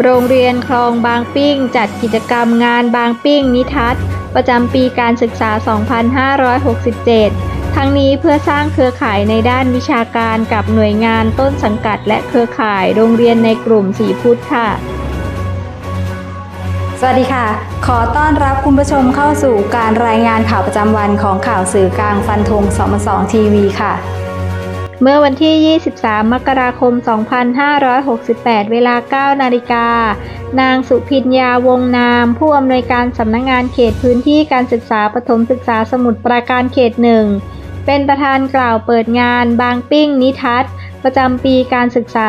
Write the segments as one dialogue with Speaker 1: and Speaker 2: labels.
Speaker 1: โรงเรียนคลองบางปิ้ง จัดกิจกรรมงานบางปิ้งนิทัศน์ประจำปีการศึกษา 2567 ทั้งนี้เพื่อสร้างเครือข่ายในด้านวิชาการกับหน่วยงานต้นสังกัด และเครือข่ายโรงเรียนในกลุ่มสีพุทธค่ะ
Speaker 2: สวัสดีค่ะ ขอต้อนรับคุณผู้ชมเข้าสู่การรายงานข่าวประจำวันของข่าวสื่อกลางฟันธง2 2ทีวีค่ะ
Speaker 1: เมื่อวันที่ 23 มกราคม 2568 เวลา 9 นาฬิกา นางสุพิญญาวงนาม ผู้อำนวยการสำนักงงานเขตพื้นที่การศึกษาปฐมศึกษาสมุทรปราการเขตหนึ่ง เป็นประธานกล่าวเปิดงานบางปิ้งนิทัศประจำปีการศึกษา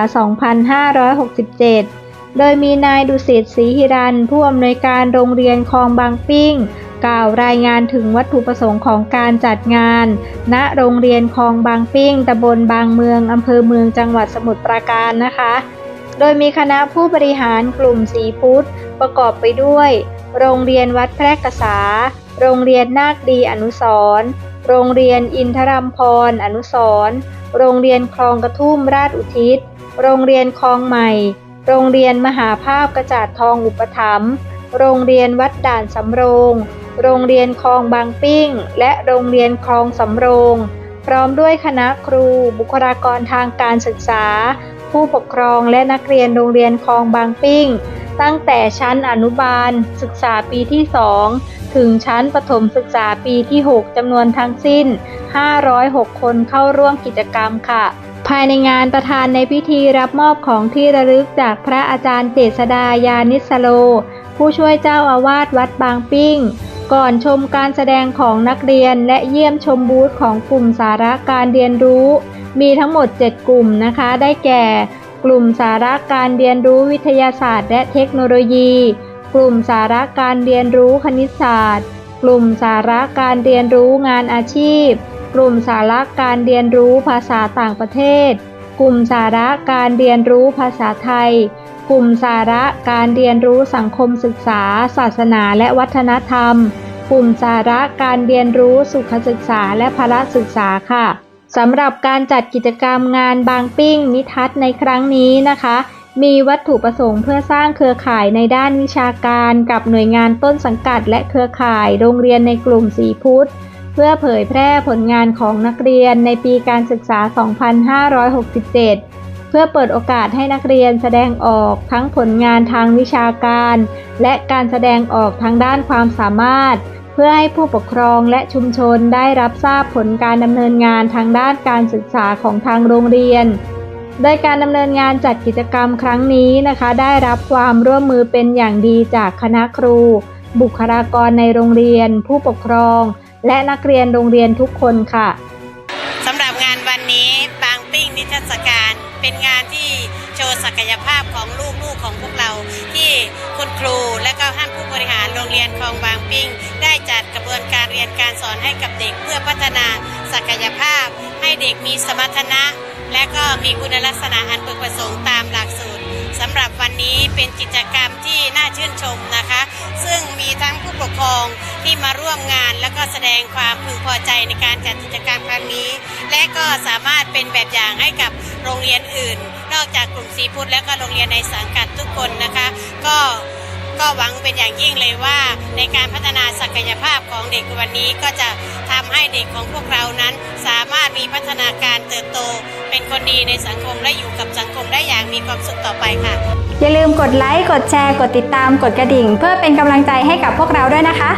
Speaker 1: 2567 โดยมีนายดุสิตศรีหิรัน ผู้อำนวยการโรงเรียนคลองบางปิ้ง กล่าวรายงานถึงวัตถุประสงค์ของการจัดงาน ณโรงเรียนคลองบางปิ้งตำบลบางเมืองอำเภอเมืองจังหวัดสมุทรปราการนะคะ โดยมีคณะผู้บริหารกลุ่มสีพุทธประกอบไปด้วย โรงเรียนวัดแพรกษา โรงเรียนนาคดีอนุสรณ์โรงเรียนอินทรัมพรอนุสรณ์โรงเรียนคลองกระทุ่มราชอุทิศ โรงเรียนคลองใหม่ โรงเรียนมหาภาพกระจาดทองอุปถัมภ์โรงเรียนวัดด่านสำโรง โรงเรียนคลองบางปิ้ง และโรงเรียนคลองสำโรง พร้อมด้วยคณะครู บุคลากรทางการศึกษา ผู้ปกครองและนักเรียนโรงเรียนคลองบางปิ้ง ตั้งแต่ชั้นอนุบาล ศึกษาปีที่ 2 ถึงชั้นประถมศึกษาปีที่ 6จำนวนทั้งสิ้น 506 คนเข้าร่วมกิจกรรมค่ะภายในงานประธานในพิธีรับมอบของที่ระลึกจากพระอาจารย์เจษดายานิสโล ผู้ช่วยเจ้าอาวาสวัดบางปิ้ง ก่อนชมการแสดงของนักเรียนและเยี่ยมชมบูธของกลุ่มสาระการเรียนรู้ มีทั้งหมด 7 กลุ่มนะคะ ได้แก่ กลุ่มสาระการเรียนรู้วิทยาศาสตร์ และเทคโนโลยี กลุ่มสาระการเรียนรู้คณิตศาสตร์ กลุ่มสาระการเรียนรู้งานอาชีพ กลุ่มสาระการเรียนรู้ภาษาต่างประเทศ กลุ่มสาระการเรียนรู้ภาษาไทย กลุ่มสาระการเรียนรู้สังคมศึกษา ศาสนาและวัฒนธรรม กลุ่มสาระการเรียนรู้สุขศึกษาและพละศึกษาค่ะสำหรับการจัดกิจกรรมงานบางปิ้งนิทัศน์ในครั้งนี้นะคะ มีวัตถุประสงค์เพื่อสร้างเครือข่ายในด้านวิชาการกับหน่วยงานต้นสังกัดและเครือข่ายโรงเรียนในกลุ่มสีพุทธเพื่อเผยแพร่ผลงานของนักเรียนในปีการศึกษา 2567 พื่อเปิดโอกาสให้นักเรียนแสดงออกทั้งผลงานทางวิชาการ และการแสดงออกทางด้านความสามารถ เพื่อให้ผู้ปกครองและชุมชนได้รับทราบผลการดำเนินงานทางด้านการศึกษาของทางโรงเรียน โดยการดำเนินงานจัดกิจกรรมครั้งนี้นะคะ ได้รับความร่วมมือเป็นอย่างดีจากคณะครู บุคลากรในโรงเรียน ผู้ปกครอง และนักเรียนโรงเรียนทุกคนค่ะ
Speaker 3: สำหรับงานวันนี้บางปิ้งนิทรรศการ เป็นงานที่โชว์ศักยภาพของลูกๆของพวกเรา ที่คุณครูและก็ท่านผู้บริหารโรงเรียนคลองบางปิ้ง ได้จัดกระบวนการเรียนการสอนให้กับเด็กเพื่อพัฒนาศักยภาพ ให้เด็กมีสมรรถนะ และก็มีคุณลักษณะอันพึงประสงค์ตามหลักสูตร สำหรับวันนี้เป็นกิจกรรมที่น่าชื่นชมนะคะ ซึ่งมีทั้งผู้ปกครองที่มาร่วมงาน และก็แสดงความพึงพอใจในการจัดกิจกรรมครั้งนี้ และก็สามารถเป็นแบบอย่างให้กับโรงเรียนอื่น นอกจากกลุ่มสีพุทธและก็โรงเรียนในสังกัดทุกคนนะคะ ก็ ก็หวังเป็นอย่างยิ่งเลยว่า ในการพัฒนาศักยภาพของเด็กวันนี้ก็จะทำให้เด็กของพวกเรานั้น สามารถมีพัฒนาการเติบโต เป็นคนดีในสังคมและอยู่กับสังคมได้อย่างมีความสุขต่อไปค่ะ
Speaker 2: อย่าลืมกดไลค์กดแชร์ กดติดตามกดกระดิ่ง เพื่อเป็นกำลังใจให้กับพวกเราด้วยนะคะ